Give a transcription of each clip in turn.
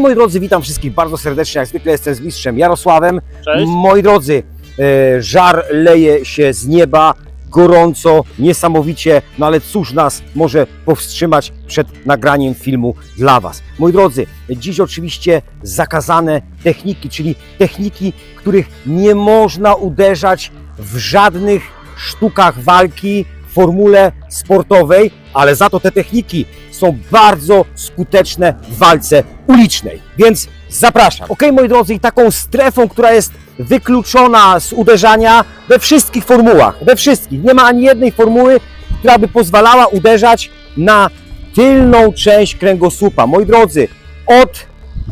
moi drodzy, witam wszystkich bardzo serdecznie. Jak zwykle jestem z mistrzem Jarosławem. Cześć. Moi drodzy, e, żar leje się z nieba, gorąco, niesamowicie, no ale cóż nas może powstrzymać przed nagraniem filmu dla Was. Moi drodzy, dziś oczywiście zakazane techniki, czyli techniki, których nie można uderzać w żadnych sztukach walki, formule sportowej, ale za to te techniki są bardzo skuteczne w walce ulicznej. Więc zapraszam. Ok, moi drodzy, i taką strefą, która jest wykluczona z uderzania we wszystkich formułach, we wszystkich. Nie ma ani jednej formuły, która by pozwalała uderzać na tylną część kręgosłupa. Moi drodzy, od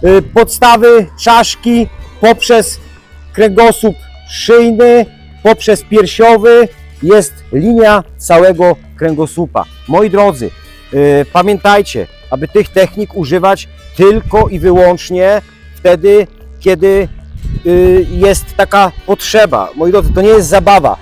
y, podstawy czaszki poprzez kręgosłup szyjny, poprzez piersiowy jest linia całego kręgosłupa. Moi drodzy, y, pamiętajcie, aby tych technik używać tylko i wyłącznie wtedy, kiedy y, jest taka potrzeba. Moi drodzy, to nie jest zabawa.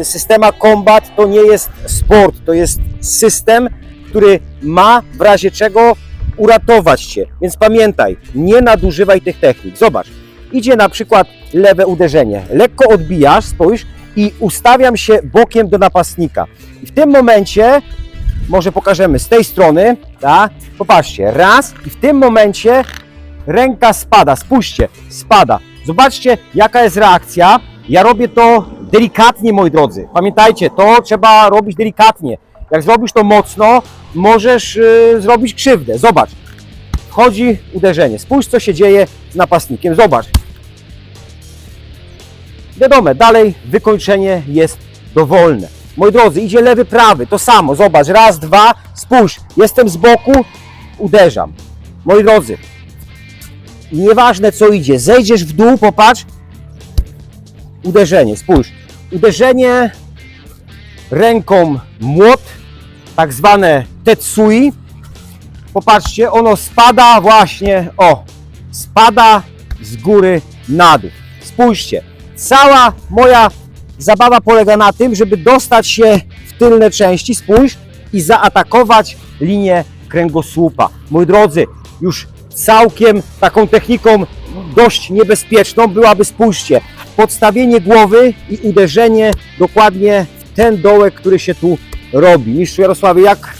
Y, Systema Combat to nie jest sport, to jest system, który ma w razie czego uratować Cię. Więc pamiętaj, nie nadużywaj tych technik. Zobacz, idzie na przykład lewe uderzenie. Lekko odbijasz, spójrz, i ustawiam się bokiem do napastnika. I w tym momencie, może pokażemy z tej strony, tak? Popatrzcie, raz i w tym momencie ręka spada, spójrzcie, spada. Zobaczcie, jaka jest reakcja. Ja robię to delikatnie, moi drodzy. Pamiętajcie, to trzeba robić delikatnie. Jak zrobisz to mocno, możesz yy, zrobić krzywdę. Zobacz, wchodzi uderzenie. Spójrz, co się dzieje z napastnikiem. Zobacz, Wiadomo, dalej wykończenie jest dowolne. Moi drodzy, idzie lewy, prawy, to samo. Zobacz, raz, dwa, spójrz, jestem z boku, uderzam. Moi drodzy, nieważne co idzie, zejdziesz w dół, popatrz, uderzenie, spójrz. Uderzenie ręką młot, tak zwane tetsui. Popatrzcie, ono spada właśnie, o, spada z góry na dół. Spójrzcie, cała moja zabawa polega na tym, żeby dostać się w tylne części, spójrz, i zaatakować linię kręgosłupa. Moi drodzy, już całkiem taką techniką dość niebezpieczną byłaby, spójrzcie, podstawienie głowy i uderzenie dokładnie w ten dołek, który się tu robi. Mistrzu Jarosławie, jak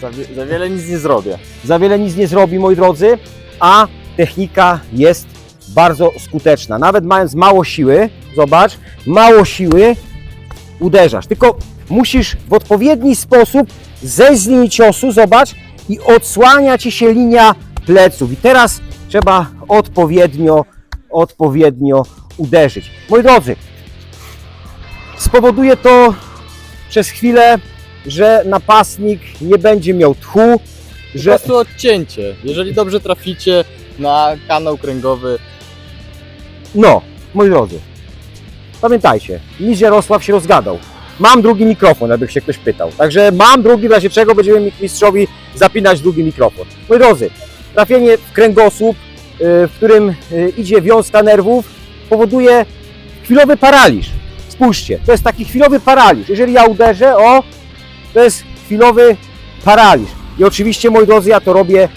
Za, wie- za wiele nic nie zrobię. za wiele nic nie zrobi, moi drodzy, a technika jest bardzo skuteczna. Nawet mając mało siły, zobacz, mało siły, uderzasz. Tylko musisz w odpowiedni sposób zejść z linii ciosu, zobacz, i odsłania ci się linia pleców. I teraz trzeba odpowiednio, odpowiednio uderzyć. Moi drodzy, spowoduje to przez chwilę, że napastnik nie będzie miał tchu, Po że prostu odcięcie. Jeżeli dobrze traficie na kanał kręgowy, No, moi drodzy, pamiętajcie, mistrz Jarosław się rozgadał. Mam drugi mikrofon, jakby się ktoś pytał. Także mam drugi, w razie czego będziemy mi- mistrzowi zapinać drugi mikrofon. Moi drodzy, trafienie w kręgosłup, y, w którym y, idzie wiązka nerwów, powoduje chwilowy paraliż. Spójrzcie, to jest taki chwilowy paraliż. Jeżeli ja uderzę, o, to jest chwilowy paraliż. I oczywiście, moi drodzy, ja to robię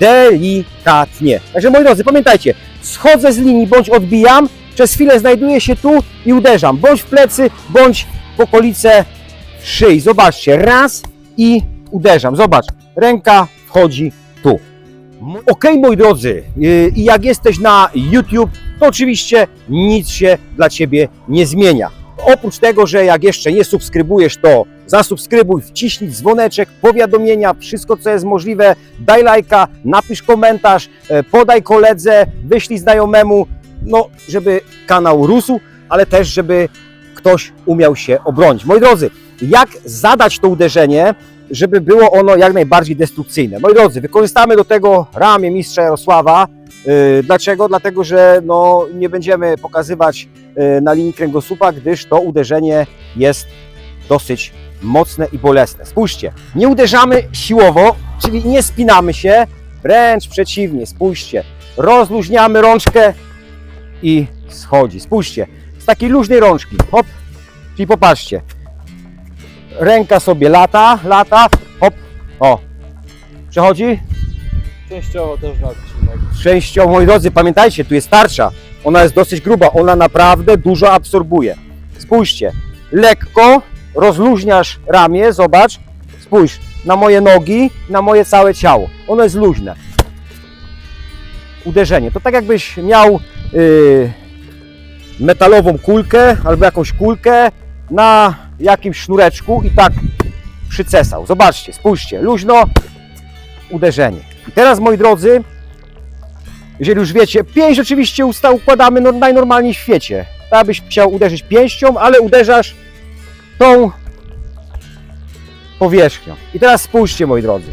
delikatnie. Także, moi drodzy, pamiętajcie, schodzę z linii, bądź odbijam, przez chwilę znajduję się tu i uderzam, bądź w plecy, bądź w okolice szyi. Zobaczcie, raz i uderzam. Zobacz, ręka wchodzi tu. Ok, moi drodzy, yy, i jak jesteś na YouTube, to oczywiście nic się dla Ciebie nie zmienia. Oprócz tego, że jak jeszcze nie subskrybujesz, to zasubskrybuj, wciśnij dzwoneczek, powiadomienia, wszystko co jest możliwe, daj lajka, napisz komentarz, e, podaj koledze, wyślij znajomemu, no żeby kanał rósł, ale też żeby ktoś umiał się obronić. Moi drodzy, jak zadać to uderzenie, żeby było ono jak najbardziej destrukcyjne? Moi drodzy, wykorzystamy do tego ramię mistrza Jarosława. Yy, Dlaczego? Dlatego, że no, nie będziemy pokazywać yy, na linii kręgosłupa, gdyż to uderzenie jest dosyć mocne i bolesne. Spójrzcie, nie uderzamy siłowo, czyli nie spinamy się, wręcz przeciwnie, spójrzcie, rozluźniamy rączkę i schodzi. Spójrzcie, z takiej luźnej rączki, hop, czyli popatrzcie, ręka sobie lata, lata, hop, o, przechodzi, częściowo też na odcinek. częścią, moi drodzy, pamiętajcie, tu jest tarcza. Ona jest dosyć gruba, ona naprawdę dużo absorbuje. Spójrzcie, lekko rozluźniasz ramię, zobacz, spójrz na moje nogi, na moje całe ciało. Ono jest luźne. Uderzenie. To tak jakbyś miał yy, metalową kulkę albo jakąś kulkę na jakimś sznureczku i tak przycesał. Zobaczcie, spójrzcie, luźno, uderzenie. I teraz, moi drodzy, jeżeli już wiecie, pięść oczywiście usta układamy no, najnormalniej w świecie. Tak chciał uderzyć pięścią, ale uderzasz tą powierzchnią. I teraz spójrzcie, moi drodzy.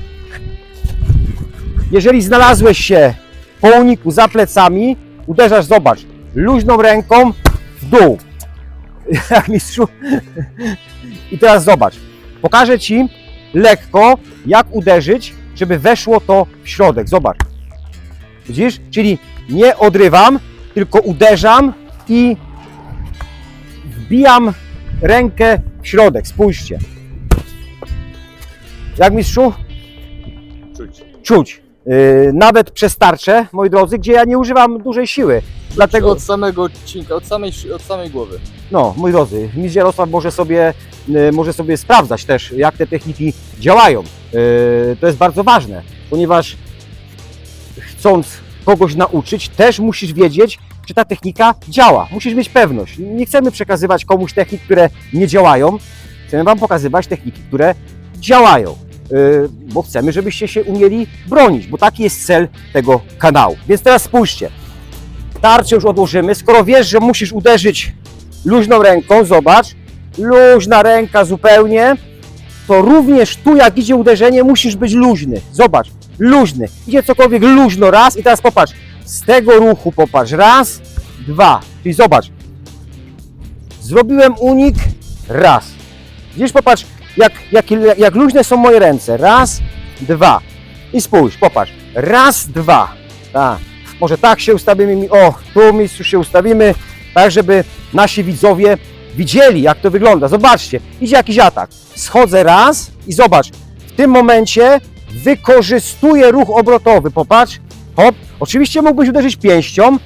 Jeżeli znalazłeś się po uniku za plecami, uderzasz, zobacz, luźną ręką w dół. Jak mistrzu. I teraz zobacz. Pokażę Ci lekko, jak uderzyć, żeby weszło to w środek. Zobacz. Widzisz? Czyli nie odrywam, tylko uderzam i wbijam rękę w środek. Spójrzcie. Jak mistrzu? Czuć. Czuć. Yy, nawet przez tarczę, moi drodzy, gdzie ja nie używam dużej siły. Dlatego, Od samego odcinka, od samej, od samej głowy. no, moi drodzy, mistrz Jarosław może sobie, yy, może sobie sprawdzać też, jak te techniki działają. Yy, to jest bardzo ważne, ponieważ chcąc kogoś nauczyć, też musisz wiedzieć, czy ta technika działa. Musisz mieć pewność. Nie chcemy przekazywać komuś technik, które nie działają. Chcemy Wam pokazywać techniki, które działają, yy, bo chcemy, żebyście się umieli bronić, bo taki jest cel tego kanału. Więc teraz spójrzcie. Tarczę już odłożymy. Skoro wiesz, że musisz uderzyć luźną ręką, zobacz, luźna ręka zupełnie, to również tu, jak idzie uderzenie, musisz być luźny. Zobacz, luźny. Idzie cokolwiek luźno, raz i teraz popatrz. Z tego ruchu popatrz, raz, dwa. Czyli zobacz, zrobiłem unik, raz. Widzisz, popatrz, jak, jak, jak luźne są moje ręce. Raz, dwa. I spójrz, popatrz. Raz, dwa. Tak. Może tak się ustawimy. O, tu mistrzu się ustawimy, tak żeby nasi widzowie widzieli, jak to wygląda. Zobaczcie, idzie jakiś atak. Schodzę raz i zobacz, w tym momencie wykorzystuję ruch obrotowy. Popatrz, hop. Oczywiście mógłbyś uderzyć pięścią,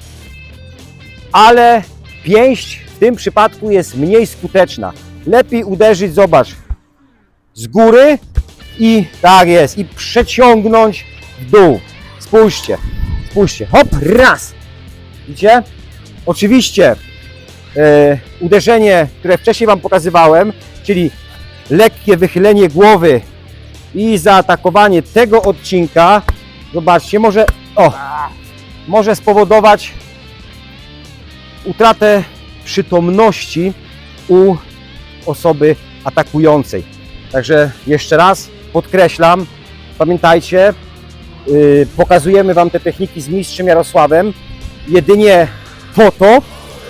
ale pięść w tym przypadku jest mniej skuteczna. Lepiej uderzyć, zobacz, z góry i tak jest, i przeciągnąć w dół. Spójrzcie, spójrzcie, hop, raz. Widzicie? Oczywiście e, uderzenie, które wcześniej Wam pokazywałem, czyli lekkie wychylenie głowy i zaatakowanie tego odcinka, zobaczcie, może, o, może spowodować utratę przytomności u osoby atakującej. Także jeszcze raz podkreślam, pamiętajcie, yy, pokazujemy Wam te techniki z mistrzem Jarosławem jedynie po to,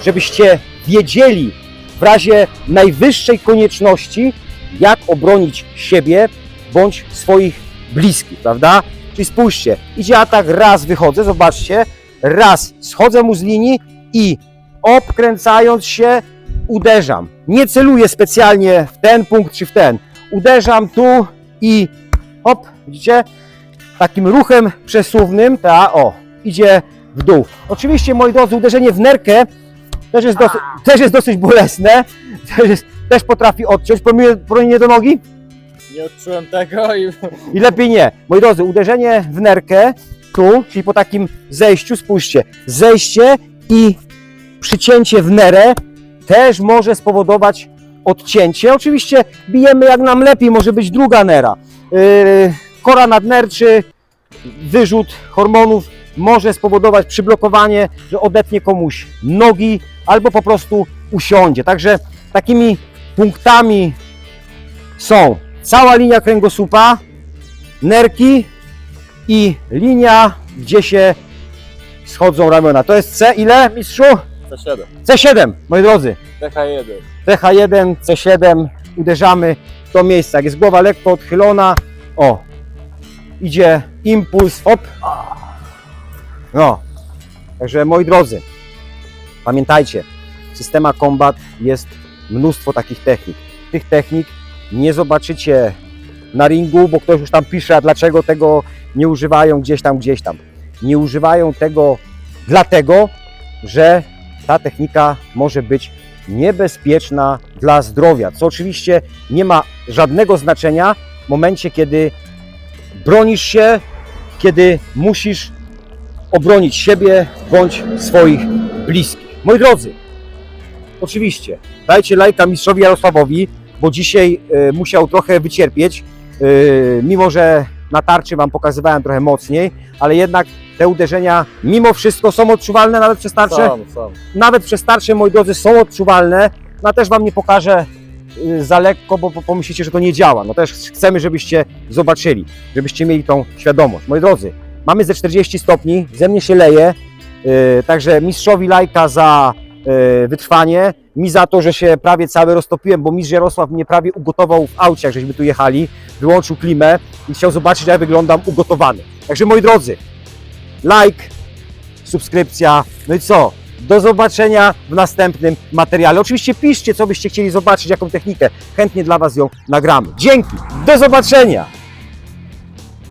żebyście wiedzieli w razie najwyższej konieczności, jak obronić siebie bądź swoich bliskich, prawda? Czyli spójrzcie, idzie atak, raz wychodzę, zobaczcie, raz schodzę mu z linii i obkręcając się uderzam. Nie celuję specjalnie w ten punkt czy w ten. Uderzam tu i hop, widzicie? Takim ruchem przesuwnym, ta o, idzie w dół. Oczywiście, moi drodzy, uderzenie w nerkę też jest dosyć, też jest dosyć bolesne, też, jest, też potrafi odciąć. Promienie, do nogi Nie odczułem tego i i lepiej nie. Moi drodzy, uderzenie w nerkę tu, czyli po takim zejściu, spójrzcie, zejście i przycięcie w nerę też może spowodować odcięcie. Oczywiście bijemy jak nam lepiej, może być druga nera. Yy, kora nadnerczy, wyrzut hormonów może spowodować przyblokowanie, że odetnie komuś nogi albo po prostu usiądzie. Także takimi punktami są cała linia kręgosłupa, nerki i linia, gdzie się schodzą ramiona. To jest C ile, mistrzu? C7, C7, moi drodzy. TH1. TH1, C7, uderzamy w to miejsce. Jak jest głowa lekko odchylona, o, idzie impuls, hop. No, także moi drodzy, pamiętajcie, w systema Combat jest mnóstwo takich technik. Tych technik nie zobaczycie na ringu, bo ktoś już tam pisze, a dlaczego tego nie używają gdzieś tam, gdzieś tam. Nie używają tego dlatego, że ta technika może być niebezpieczna dla zdrowia, co oczywiście nie ma żadnego znaczenia w momencie, kiedy bronisz się, kiedy musisz obronić siebie bądź swoich bliskich. Moi drodzy, oczywiście dajcie lajka mistrzowi Jarosławowi, bo dzisiaj e, musiał trochę wycierpieć, e, mimo że na tarczy Wam pokazywałem trochę mocniej, ale jednak te uderzenia mimo wszystko są odczuwalne nawet przez tarczę Sam, sam. nawet przez starsze, moi drodzy, są odczuwalne. No też Wam nie pokażę y, za lekko, bo pomyślicie, że to nie działa. No też chcemy, żebyście zobaczyli, żebyście mieli tą świadomość. Moi drodzy, mamy ze 40 stopni, ze mnie się leje, także mistrzowi lajka za wytrwanie, mi za to, że się prawie cały roztopiłem, bo mistrz Jarosław mnie prawie ugotował w aucie, jak żeśmy tu jechali, wyłączył klimę i chciał zobaczyć, jak wyglądam ugotowany. Także moi drodzy, like, subskrypcja. No i co? Do zobaczenia w następnym materiale. Oczywiście piszcie, co byście chcieli zobaczyć, jaką technikę. Chętnie dla Was ją nagramy. Dzięki. Do zobaczenia.